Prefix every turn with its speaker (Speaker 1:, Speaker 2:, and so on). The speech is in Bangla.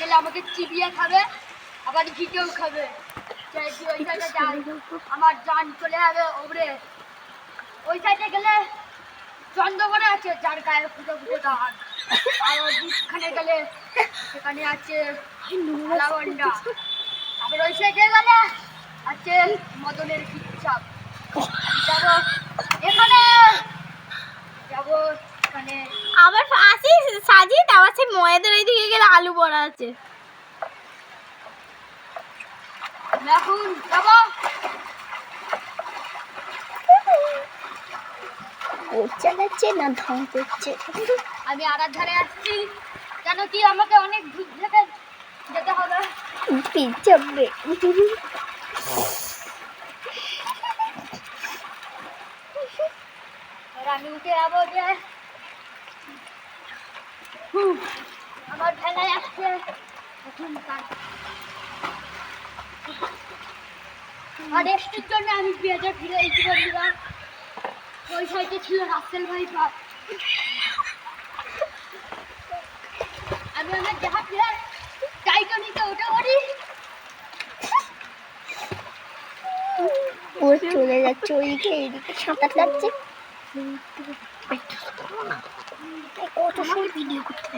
Speaker 1: গেলে আমাকে চিবিয়ে খাবে, আবার ঘিটেও খাবে। ওই সাইডে যাই। আমার জান চলে যাবে ওপরে ওই সাইডে গেলে চন্দ্রকোনা আছে, যার গায়ে ফুটো ফুটো দাগ। আর ওখানে গেলে সেখানে আছে লাবন্ডা তারপর ওই সাইডে গেলে আছে মদনের কিচ্ছাপ যাব এখানে যাব এখানে
Speaker 2: আবার আসি সাজিদ আবার সেই ময়েদের ওইদিকে গেলে আলু বড়া আছে।
Speaker 1: এখন যাব।
Speaker 2: চালাচ্ছে না ঢং করছে।
Speaker 1: আমি আগার ধারে আসছি কেন কি আমাকে অনেক দূর থেকে যেতে হবে।
Speaker 2: পিছাবে
Speaker 1: আর আমি উঠে যাব যে হুম, ভেলায় আসছে আর এসটির জন্য আমি পেঁয়াজে ফিরে এসে বলছিলাম ওই সাইডে ছিল রাসেল ভাই পার্ক আমি আমার দেখা ফিরে টাইটনিতে উঠে পড়ি
Speaker 2: ও চলে যাচ্ছে ওইদিকে এইদিকে সাঁতার কাটছে। কত সময় ভিডিও করতে